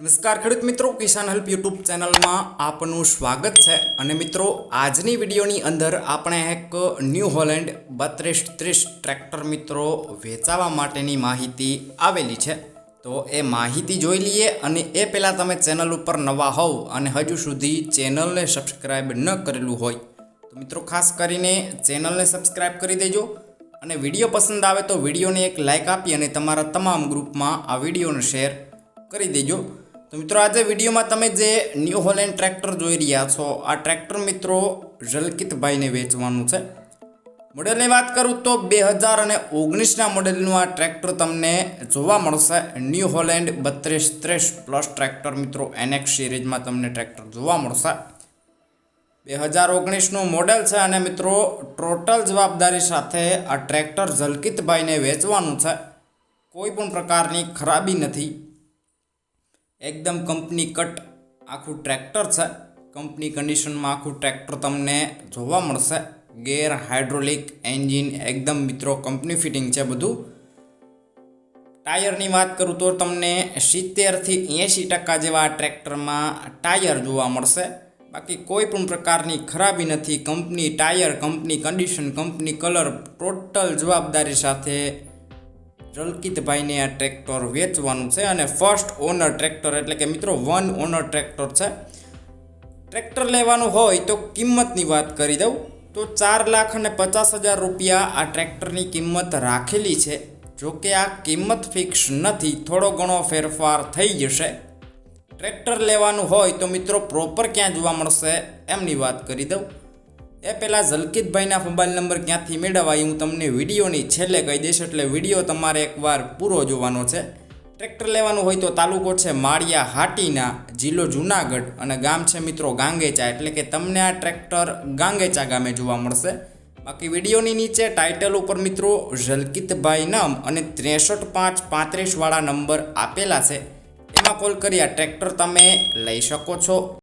નમસ્કાર ખેડૂત મિત્રો, કિસાન હેલ્પ યુટ્યુબ ચેનલમાં આપનું સ્વાગત છે. અને મિત્રો, આજની વિડીયોની અંદર આપણે એક ન્યૂ હોલેન્ડ બત્રીસ ત્રીસ ટ્રેક્ટર મિત્રો વેચાવા માટેની માહિતી આવેલી છે. તો એ માહિતી જોઈ લઈએ અને એ પહેલાં તમે ચેનલ ઉપર નવા હોવ અને હજુ સુધી ચેનલને સબસ્ક્રાઈબ ન કરેલું હોય, તો મિત્રો ખાસ કરીને ચેનલને સબસ્ક્રાઈબ કરી દેજો. અને વીડિયો પસંદ આવે તો વિડીયોને એક લાઇક આપી અને તમારા તમામ ગ્રુપમાં આ વિડીયોને શેર કરી દેજો. તો મિત્રો આજે વિડીયોમાં તમે જે ન્યૂ હોલેન્ડ ટ્રેક્ટર જોઈ રહ્યા છો, આ ટ્રેક્ટર મિત્રો જલકિતભાઈને વેચવાનું છે. મોડેલની વાત કરું તો બે હજાર અને ઓગણીસના મોડેલનું આ ટ્રેક્ટર તમને જોવા મળશે. ન્યૂ હોલેન્ડ બત્રીસ ત્રીસ પ્લસ ટ્રેક્ટર મિત્રો એનએક્સ સિરીઝમાં તમને ટ્રેક્ટર જોવા મળશે. બે હજાર ઓગણીસનું મોડેલ છે અને મિત્રો ટોટલ જવાબદારી સાથે આ ટ્રેક્ટર જલકિતભાઈને વેચવાનું છે. કોઈ પણ પ્રકારની ખરાબી નથી. એકદમ કંપની કટ આખું ટ્રેક્ટર છે. કંપની કન્ડિશનમાં આખું ટ્રેક્ટર તમને જોવા મળશે. ગેર હાઇડ્રોલિક એન્જિન એકદમ મિત્રો કંપની ફિટિંગ છે બધું. ટાયરની વાત કરું તો તમને સિત્તેરથી એંશી ટકા જેવા ટ્રેક્ટરમાં ટાયર જોવા મળશે. બાકી કોઈ પણ પ્રકારની ખરાબી નથી. Company tyre, company condition company colour total જવાબદારી સાથે જલકિતભાઈને આ ટ્રેક્ટર વેચવાનું છે અને ફર્સ્ટ ઓનર ટ્રેક્ટર એટલે કે મિત્રો વન ઓનર ટ્રેક્ટર છે. ટ્રેક્ટર લેવાનું હોય તો કિંમતની વાત કરી દઉં. તો ચાર લાખ અને પચાસ હજાર રૂપિયા આ ટ્રેક્ટરની કિંમત રાખેલી છે. જો કે આ કિંમત ફિક્સ નથી, થોડો ઘણો ફેરફાર થઈ જશે. ટ્રેક્ટર લેવાનું હોય તો મિત્રો પ્રોપર ક્યાં જોવા મળશે, એમની વાત કરી દઉં. એ પહેલાં ઝલકિતભાઈના મોબાઈલ નંબર ક્યાંથી મેળવાય હું તમને વિડીયોની છેલ્લે કહી દઈશ એટલે વીડિયો તમારે એકવાર પૂરો જોવાનો છે. ટ્રેક્ટર લેવાનું હોય તો તાલુકો છે માળિયા હાટીના, જિલ્લો જુનાગઢ અને ગામ છે મિત્રો ગાંગેચા એટલે કે તમને આ ટ્રેક્ટર ગાંગેચા ગામે જોવા મળશે. બાકી વિડીયોની નીચે ટાઇટલ ઉપર મિત્રો ઝલકિતભાઈ નામ અને ત્રેસઠ પાંચ પાંત્રીસવાળા નંબર આપેલા છે. એમાં કોલ કરી આ ટ્રેક્ટર તમે લઈ શકો છો.